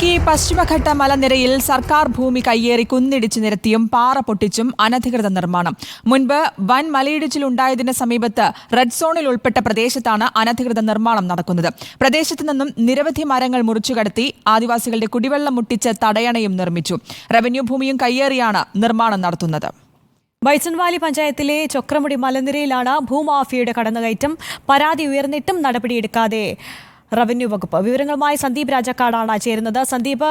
ഇടുക്കി പശ്ചിമഘട്ട മലനിരയിൽ സർക്കാർ ഭൂമി കയ്യേറി കുന്നിടിച്ചു നിരത്തിയും പാറ പൊട്ടിച്ചും അനധികൃത നിർമ്മാണം. മുൻപ് വൻ മലയിടിച്ചിലുണ്ടായതിന് സമീപത്ത് റെഡ് സോണിൽ ഉൾപ്പെട്ട പ്രദേശത്താണ് അനധികൃത നിർമ്മാണം നടക്കുന്നത്. പ്രദേശത്തു നിന്നും നിരവധി മരങ്ങൾ മുറിച്ചുകടത്തി ആദിവാസികളുടെ കുടിവെള്ളം മുട്ടിച്ച് തടയണയും നിർമ്മിച്ചു. റവന്യൂ ഭൂമിയും കയ്യേറിയാണ് നിർമ്മാണം നടത്തുന്നത്. ബൈസൺവാലി പഞ്ചായത്തിലെ ചൊക്രമുടി മലനിരയിലാണ് ഭൂമാഫിയയുടെ കടന്നുകയറ്റം. പരാതി ഉയർന്നിട്ടും നടപടിയെടുക്കാതെ റവന്യൂ വകുപ്പ്. വിവരങ്ങളുമായി സന്ദീപ് രാജക്കാടാണ് ചേരുന്നത്. സന്ദീപ്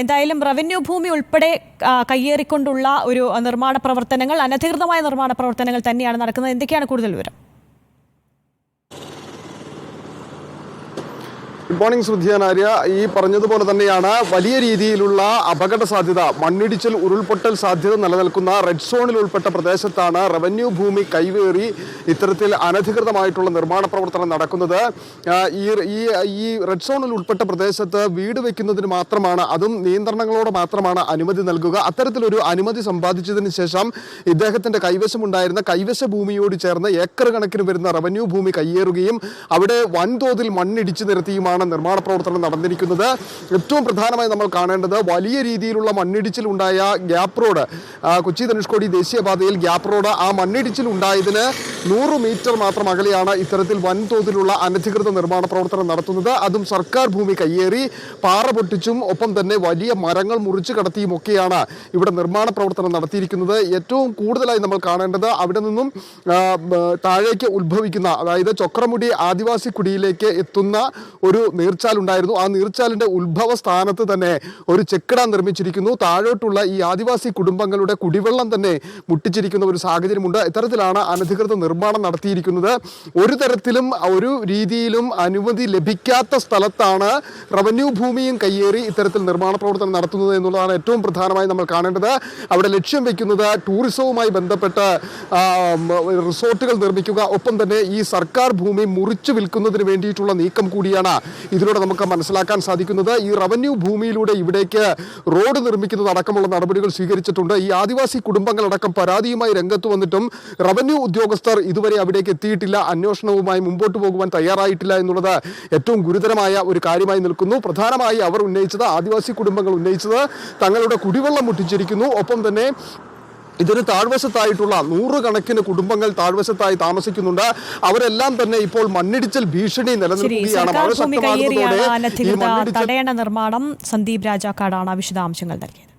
എന്തായാലും റവന്യൂ ഭൂമി ഉൾപ്പെടെ കയ്യേറിക്കൊണ്ടുള്ള ഒരു നിർമ്മാണ പ്രവർത്തനങ്ങൾ അനധികൃതമായ നിർമ്മാണ പ്രവർത്തനങ്ങൾ തന്നെയാണ് നടക്കുന്നത്. എന്തൊക്കെയാണ് കൂടുതൽ വിവരം? ഗുഡ് മോർണിംഗ് ശ്രുതിയാനാര്യ ഈ പറഞ്ഞതുപോലെ തന്നെയാണ് വലിയ രീതിയിലുള്ള അപകട സാധ്യത മണ്ണിടിച്ചിൽ ഉരുൾപൊട്ടൽ സാധ്യത നിലനിൽക്കുന്ന റെഡ് സോണിൽ ഉൾപ്പെട്ട പ്രദേശത്താണ് റവന്യൂ ഭൂമി കൈവേറി ഇത്തരത്തിൽ അനധികൃതമായിട്ടുള്ള നിർമ്മാണ പ്രവർത്തനം നടക്കുന്നത്. ഈ ഈ ഈ റെഡ് സോണിൽ ഉൾപ്പെട്ട പ്രദേശത്ത് വീട് വയ്ക്കുന്നതിന് മാത്രമാണ് അതും നിയന്ത്രണങ്ങളോട് മാത്രമാണ് അനുമതി നൽകുക. അത്തരത്തിലൊരു അനുമതി സമ്പാദിച്ചതിന് ശേഷം ഇദ്ദേഹത്തിന്റെ കൈവശമുണ്ടായിരുന്ന കൈവശ ഭൂമിയോട് ചേർന്ന് ഏക്കർ കണക്കിന് വരുന്ന റവന്യൂ ഭൂമി കയ്യേറുകയും അവിടെ വൻതോതിൽ മണ്ണിടിച്ചു നിരത്തിയുമാണ് നിർമ്മാണ പ്രവർത്തനം നടന്നിരിക്കുന്നത്. ഏറ്റവും പ്രധാനമായി നമ്മൾ കാണേണ്ടത് വലിയ രീതിയിലുള്ള മണ്ണിടിച്ചിലുണ്ടായ ഗ്യാപ്പ് റോഡ്. കൊച്ചി ധനുഷ്കോടി ദേശീയപാതയിൽ ഗ്യാപ്പ് റോഡ്. ആ മണ്ണിടിച്ചിൽ ഉണ്ടായതിന് നൂറ് മീറ്റർ മാത്രം അകലെയാണ് ഇത്തരത്തിൽ വൻതോതിലുള്ള അനധികൃത നിർമ്മാണ പ്രവർത്തനം നടത്തുന്നത്. അതും സർക്കാർ ഭൂമി കയ്യേറി പാറ പൊട്ടിച്ചും ഒപ്പം തന്നെ വലിയ മരങ്ങൾ മുറിച്ചു കടത്തിയുമൊക്കെയാണ് ഇവിടെ നിർമ്മാണ പ്രവർത്തനം നടത്തിയിരിക്കുന്നത്. ഏറ്റവും കൂടുതലായി നമ്മൾ കാണേണ്ടത് അവിടെ നിന്നും താഴേക്ക് ഉത്ഭവിക്കുന്ന അതായത് ചൊക്രമുടി ആദിവാസി കുടിയിലേക്ക് എത്തുന്ന ഒരു നീർച്ചാലുണ്ടായിരുന്നു. ആ നീർച്ചാലിന്റെ ഉത്ഭവ സ്ഥാനത്ത് തന്നെ ഒരു ചെക്കിട നിർമ്മിച്ചിരിക്കുന്നു. താഴോട്ടുള്ള ഈ ആദിവാസി കുടുംബങ്ങളുടെ കുടിവെള്ളം തന്നെ മുട്ടിച്ചിരിക്കുന്ന ഒരു സാഹചര്യമുണ്ട്. ഇത്തരത്തിലാണ് അനധികൃത നിർമ്മാണം നടത്തിയിരിക്കുന്നത്. ഒരു തരത്തിലും ഒരു രീതിയിലും അനുമതി ലഭിക്കാത്ത സ്ഥലത്താണ് റവന്യൂ ഭൂമിയും കയ്യേറി ഇത്തരത്തിൽ നിർമ്മാണ പ്രവർത്തനം നടത്തുന്നത് എന്നുള്ളതാണ് ഏറ്റവും പ്രധാനമായി നമ്മൾ കാണേണ്ടത്. അവിടെ ലക്ഷ്യം വെക്കുന്നത് ടൂറിസവുമായി ബന്ധപ്പെട്ട് റിസോർട്ടുകൾ നിർമ്മിക്കുക. ഒപ്പം തന്നെ ഈ സർക്കാർ ഭൂമി മുറിച്ചു വിൽക്കുന്നതിന് വേണ്ടിയിട്ടുള്ള നീക്കം കൂടിയാണ് ഇതിലൂടെ നമുക്ക് മനസ്സിലാക്കാൻ സാധിക്കുന്നത് ഈ റവന്യൂ ഭൂമിയിലൂടെ ഇവിടേക്ക് റോഡ് നിർമ്മിക്കുന്നത് അടക്കമുള്ള നടപടികൾ സ്വീകരിച്ചിട്ടുണ്ട്. ഈ ആദിവാസി കുടുംബങ്ങളടക്കം പരാതിയുമായി രംഗത്ത് വന്നിട്ടും റവന്യൂ ഉദ്യോഗസ്ഥർ ഇതുവരെ അവിടേക്ക് എത്തിയിട്ടില്ല. അന്വേഷണവുമായി മുമ്പോട്ട് പോകുവാൻ തയ്യാറായിട്ടില്ല എന്നുള്ളത് ഏറ്റവും ഗുരുതരമായ ഒരു കാര്യമായി നിൽക്കുന്നു. പ്രധാനമായി അവർ ഉന്നയിച്ചത് ആദിവാസി കുടുംബങ്ങൾ ഉന്നയിച്ചത് തങ്ങളുടെ കുടിവെള്ളം മുട്ടിച്ചിരിക്കുന്നു. ഒപ്പം തന്നെ ഇതിന് താഴ്വശത്തായിട്ടുള്ള നൂറുകണക്കിന് കുടുംബങ്ങൾ താഴ്വശത്തായി താമസിക്കുന്നുണ്ട്. അവരെല്ലാം തന്നെ ഇപ്പോൾ മണ്ണിടിച്ചൽ ഭീഷണി നിലനിൽക്കുകയാണ്. തടയണ നിർമ്മാണം സന്ദീപ് രാജാക്കാടാണ് വിശദാംശങ്ങൾ നൽകിയത്.